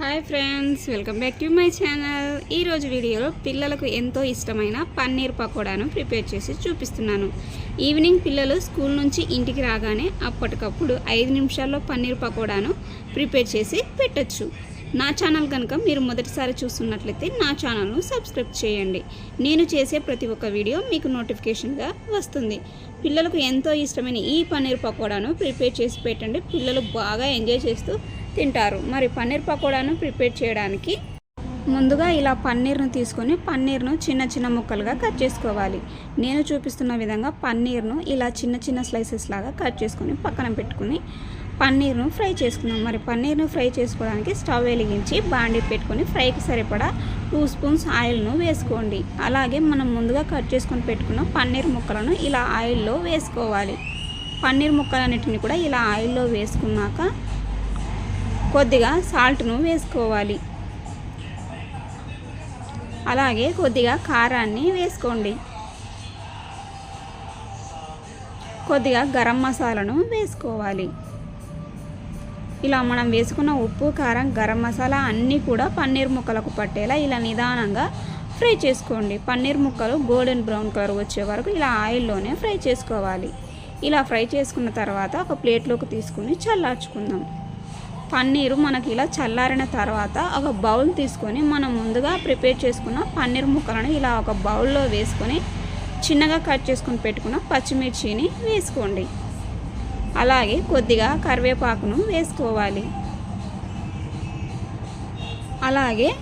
Hi friends welcome back to my channel. ఈరోజు వీడియోలో పిల్లలకు ఎంతో ఇష్టమైన పన్నీర్ పకోడాను ప్రిపేర్ చేసి చూపిస్తున్నాను. ఈవినింగ్ పిల్లలు స్కూల్ నుంచి ఇంటికి రాగానే అప్పటికప్పుడు ఐదు నిమిషాల్లో పన్నీర్ పకోడాను ప్రిపేర్ చేసి పెట్టచ్చు. నా ఛానల్ కనుక మీరు మొదటిసారి చూస్తున్నట్లయితే నా ఛానల్ను సబ్స్క్రైబ్ చేయండి. నేను చేసే ప్రతి ఒక్క వీడియో మీకు నోటిఫికేషన్గా వస్తుంది. పిల్లలకు ఎంతో ఇష్టమైన ఈ పన్నీర్ పకోడాను ప్రిపేర్ చేసి పెట్టండి. పిల్లలు బాగా ఎంజాయ్ చేస్తూ తింటారు. మరి పన్నీర్ పకోడాను ప్రిపేర్ చేయడానికి ముందుగా ఇలా పన్నీర్ను తీసుకొని పన్నీర్ను చిన్న చిన్న ముక్కలుగా కట్ చేసుకోవాలి. నేను చూపిస్తున్న విధంగా పన్నీర్ను ఇలా చిన్న చిన్న స్లైసెస్ లాగా కట్ చేసుకొని పక్కన పెట్టుకుని పన్నీర్ను ఫ్రై చేసుకుందాం మరి పన్నీర్ను ఫ్రై చేసుకోవడానికి స్టవ్ వెలిగించి బాండీ పెట్టుకొని ఫ్రైకి సరిపడా టూ స్పూన్స్ ఆయిల్ను వేసుకోండి. అలాగే మనం ముందుగా కట్ చేసుకొని పెట్టుకున్న పన్నీర్ ముక్కలను ఇలా ఆయిల్లో వేసుకోవాలి. పన్నీర్ ముక్కలన్నిటిని కూడా ఇలా ఆయిల్లో వేసుకున్నాక కొద్దిగా సాల్ట్ను వేసుకోవాలి. అలాగే కొద్దిగా కారాన్ని వేసుకోండి. కొద్దిగా గరం మసాలాను వేసుకోవాలి. ఇలా మనం వేసుకున్న ఉప్పు కారం గరం మసాలా అన్నీ కూడా పన్నీర్ ముక్కలకు పట్టేలా ఇలా నిదానంగా ఫ్రై చేసుకోండి. పన్నీర్ ముక్కలు గోల్డెన్ బ్రౌన్ కలర్ వచ్చే వరకు ఇలా ఆయిల్లోనే ఫ్రై చేసుకోవాలి. ఇలా ఫ్రై చేసుకున్న తర్వాత ఒక ప్లేట్లోకి తీసుకుని చల్లార్చుకుందాం. పన్నీరు మనకి ఇలా చల్లారిన తర్వాత ఒక బౌల్ తీసుకొని మనం ముందుగా ప్రిపేర్ చేసుకున్న పన్నీర్ ముక్కలను ఇలా ఒక బౌల్లో వేసుకొని చిన్నగా కట్ చేసుకుని పెట్టుకున్న పచ్చిమిర్చిని వేసుకోండి. అలాగే కొద్దిగా కరివేపాకును వేసుకోవాలి. అలాగే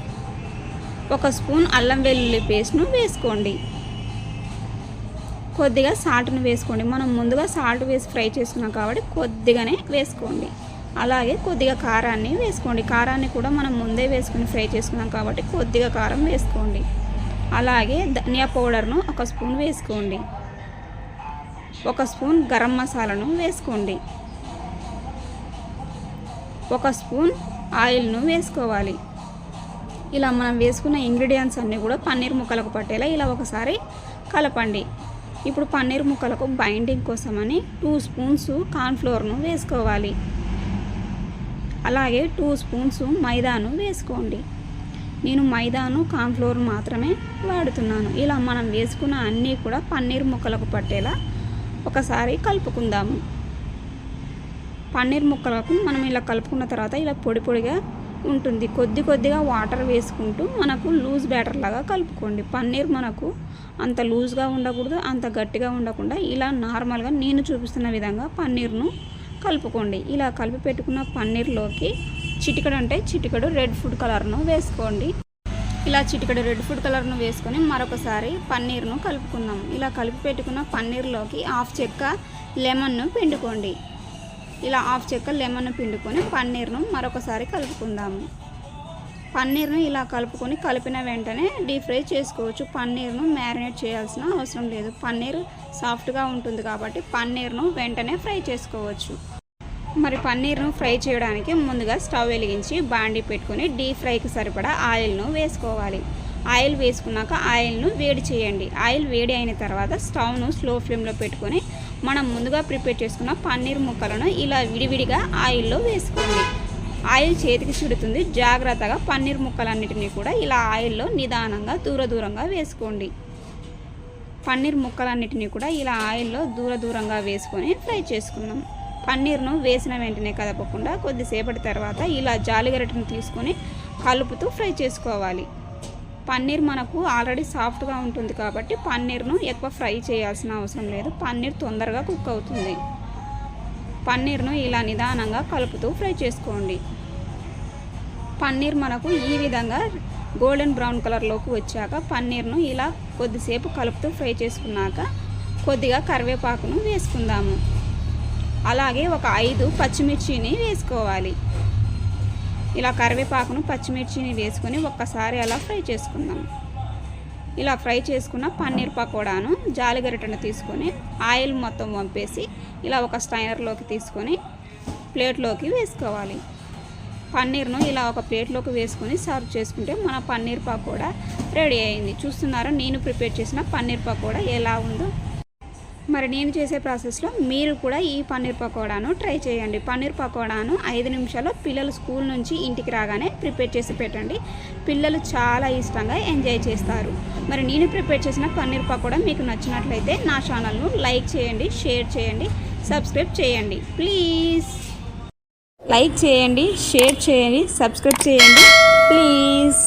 ఒక స్పూన్ అల్లం వెల్లుల్లి పేస్ట్ను వేసుకోండి. కొద్దిగా సాల్ట్ను వేసుకోండి. మనం ముందుగా సాల్ట్ వేసి ఫ్రై చేసుకున్నాం కాబట్టి కొద్దిగానే వేసుకోండి. అలాగే కొద్దిగా కారాన్ని వేసుకోండి. కారాన్ని కూడా మనం ముందే వేసుకుని ఫ్రై చేసుకున్నాం కాబట్టి కొద్దిగా కారం వేసుకోండి. అలాగే ధనియా పౌడర్ను ఒక స్పూన్ వేసుకోండి. ఒక స్పూన్ గరం మసాలాను వేసుకోండి. ఒక స్పూన్ ఆయిల్ను వేసుకోవాలి. ఇలా మనం వేసుకున్న ఇంగ్రీడియంట్స్ అన్నీ కూడా పన్నీర్ ముక్కలకు పట్టేలా ఇలా ఒకసారి కలపండి. ఇప్పుడు పన్నీర్ ముక్కలకు బైండింగ్ కోసమని టూ స్పూన్స్ కార్న్ఫ్లోర్ను వేసుకోవాలి. అలాగే టూ స్పూన్స్ మైదాను వేసుకోండి. నేను మైదాను కార్న్ఫ్లోర్ మాత్రమే వాడుతున్నాను. ఇలా మనం వేసుకున్న అన్నీ కూడా పన్నీర్ ముక్కలకు పట్టేలా ఒకసారి కలుపుకుందాము. పన్నీర్ ముక్కలకు మనం ఇలా కలుపుకున్న తర్వాత ఇలా పొడి పొడిగా ఉంటుంది. కొద్ది కొద్దిగా వాటర్ వేసుకుంటూ మనకు లూజ్ బ్యాటర్ లాగా కలుపుకోండి. పన్నీర్ మనకు అంత లూజ్గా ఉండకూడదు అంత గట్టిగా ఉండకుండా ఇలా నార్మల్గా నేను చూపిస్తున్న విధంగా పన్నీర్ను కలుపుకోండి. ఇలా కలిపి పెట్టుకున్న పన్నీర్లోకి చిటికడు అంటే చిటికడు రెడ్ ఫుడ్ కలర్ను వేసుకోండి. ఇలా చిటికడు రెడ్ ఫుడ్ కలర్ను వేసుకొని మరొకసారి పన్నీర్ను కలుపుకుందాం. ఇలా కలిపి పెట్టుకున్న పన్నీర్లోకి హాఫ్ చెక్క లెమన్ను పిండుకోండి. ఇలా హాఫ్ చెక్క లెమన్ను పిండుకొని పన్నీర్ను మరొకసారి కలుపుకుందాము పన్నీర్ను ఇలా కలుపుకొని కలిపిన వెంటనే డీప్ ఫ్రై చేసుకోవచ్చు. పన్నీర్ను మ్యారినేట్ చేయాల్సిన అవసరం లేదు. పన్నీర్ సాఫ్ట్గా ఉంటుంది కాబట్టి పన్నీర్ను వెంటనే ఫ్రై చేసుకోవచ్చు. మరి పన్నీర్ను ఫ్రై చేయడానికి ముందుగా స్టవ్ వెలిగించి బాండి పెట్టుకొని డీప్ ఫ్రైకి సరిపడా ఆయిల్ను వేసుకోవాలి. ఆయిల్ వేసుకున్నాక ఆయిల్ను వేడి చేయండి. ఆయిల్ వేడి అయిన తర్వాత స్టవ్ను స్లో ఫ్లేమ్లో పెట్టుకొని మనం ముందుగా ప్రిపేర్ చేసుకున్న పన్నీర్ ముక్కలను ఇలా విడివిడిగా ఆయిల్లో వేసుకోండి. ఆయిల్ చేతికి చుడుతుంది. జాగ్రత్తగా పన్నీర్ ముక్కలన్నిటినీ కూడా ఇలా ఆయిల్లో నిదానంగా దూర దూరంగా వేసుకోండి. పన్నీర్ ముక్కలన్నిటినీ కూడా ఇలా ఆయిల్లో దూర దూరంగా వేసుకొని ఫ్రై చేసుకుందాం. పన్నీర్ను వేసిన వెంటనే కదపకుండా కొద్దిసేపటి తర్వాత ఇలా జాలిగరటను తీసుకొని కలుపుతూ ఫ్రై చేసుకోవాలి. పన్నీర్ మనకు ఆల్రెడీ సాఫ్ట్గా ఉంటుంది కాబట్టి పన్నీర్ను ఎక్కువ ఫ్రై చేయాల్సిన అవసరం లేదు. పన్నీర్ తొందరగా కుక్ అవుతుంది. పన్నీర్ను ఇలా నిదానంగా కలుపుతూ ఫ్రై చేసుకోండి. పన్నీర్ మనకు ఈ విధంగా గోల్డెన్ బ్రౌన్ కలర్లోకి వచ్చాక పన్నీర్ను ఇలా కొద్దిసేపు కలుపుతూ ఫ్రై చేసుకున్నాక కొద్దిగా కరివేపాకును వేసుకుందాము. అలాగే ఒక ఐదు పచ్చిమిర్చిని వేసుకోవాలి. ఇలా కరివేపాకును పచ్చిమిర్చిని వేసుకొని ఒక్కసారి అలా ఫ్రై చేసుకుందాం. ఇలా ఫ్రై చేసుకున్న పన్నీర్ పకోడాను జాలిగరిటను తీసుకొని ఆయిల్ మొత్తం వంపేసి ఇలా ఒక స్టైనర్లోకి తీసుకొని ప్లేట్లోకి వేసుకోవాలి. పన్నీర్ను ఇలా ఒక ప్లేట్లోకి వేసుకొని సర్వ్ చేసుకుంటే మన పన్నీర్ పకోడా రెడీ అయింది. చూస్తున్నారా? నేను ప్రిపేర్ చేసిన పన్నీర్ పకోడా ఎలా ఉందో? మరి నేను చేసే ప్రాసెస్లో మీరు కూడా ఈ పన్నీర్ పకోడాను ట్రై చేయండి. పన్నీర్ పకోడాను ఐదు నిమిషాల్లో పిల్లలు స్కూల్ నుంచి ఇంటికి రాగానే ప్రిపేర్ చేసి పెట్టండి. పిల్లలు చాలా ఇష్టంగా ఎంజాయ్ చేస్తారు. మరి నేను ప్రిపేర్ చేసిన పన్నీర్ పకోడా మీకు నచ్చినట్లయితే నా ఛానల్ను లైక్ చేయండి షేర్ చేయండి సబ్స్క్రైబ్ చేయండి. ప్లీజ్. లైక్ చేయండి షేర్ చేయండి సబ్స్క్రైబ్ చేయండి. ప్లీజ్.